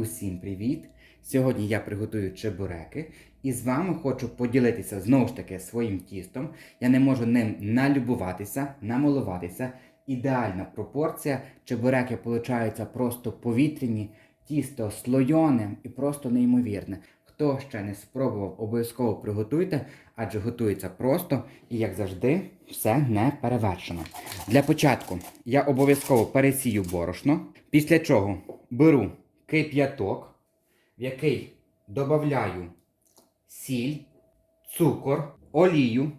Усім привіт! Сьогодні я приготую чебуреки і з вами хочу поділитися знову ж таки своїм тістом. Я не можу ним налюбуватися, намилуватися. Ідеальна пропорція. Чебуреки получаються просто повітряні, тісто слойоне і просто неймовірне. Хто ще не спробував, обов'язково приготуйте, адже готується просто і, як завжди, все не перевершено. Для початку я обов'язково пересію борошно, після чого беру кип'яток, в який додаю сіль, цукор, олію.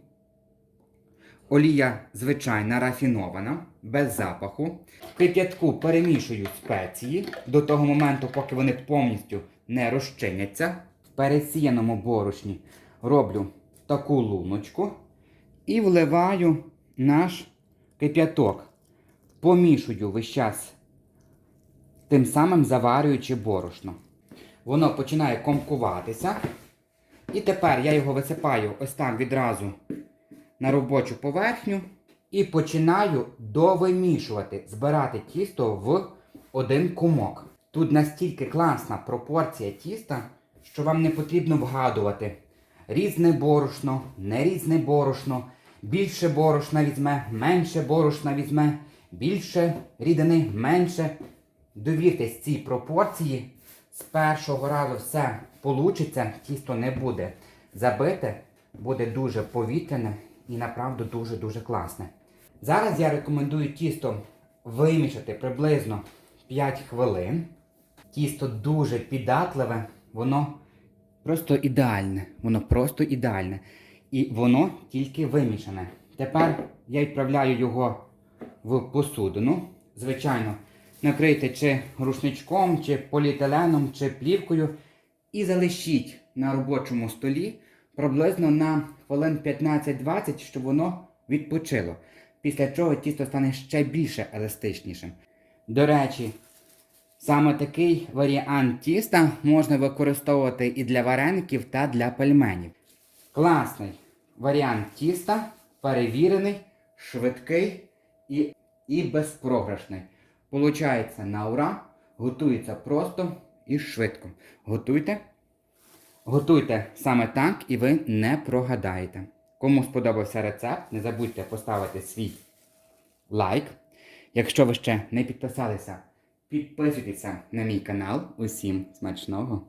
Олія звичайна рафінована, без запаху. Кип'ятку перемішую спеції до того моменту, поки вони повністю не розчиняться. В пересіяному борошні роблю таку луночку і вливаю наш кип'яток. Помішую весь час, тим самим заварюючи борошно. Воно починає комкуватися. І тепер я його висипаю ось так відразу на робочу поверхню і починаю довимішувати, збирати тісто в один кумок. Тут настільки класна пропорція тіста, що вам не потрібно вгадувати. Різне борошно, не різне борошно, більше борошна візьме, менше борошна візьме, більше рідини, менше. Довіртесь цій пропорції. З першого разу все получиться, тісто не буде забите, буде дуже повітряне і направду дуже-дуже класне. Зараз я рекомендую тісто вимішати приблизно 5 хвилин. Тісто дуже піддатливе, воно просто ідеальне. Воно просто ідеальне. І воно тільки вимішане. Тепер я відправляю його в посудину. Звичайно, накрийте чи рушничком, чи поліетиленом, чи плівкою. І залишіть на робочому столі приблизно на хвилин 15-20, щоб воно відпочило. Після чого тісто стане ще більше еластичнішим. До речі, саме такий варіант тіста можна використовувати і для вареників та для пельменів. Класний варіант тіста, перевірений, швидкий і, і безпрограшний. Получається на ура, готується просто і швидко. Готуйте. Готуйте саме так і ви не прогадаєте. Кому сподобався рецепт, не забудьте поставити свій лайк. Якщо ви ще не підписалися, підписуйтеся на мій канал. Усім смачного!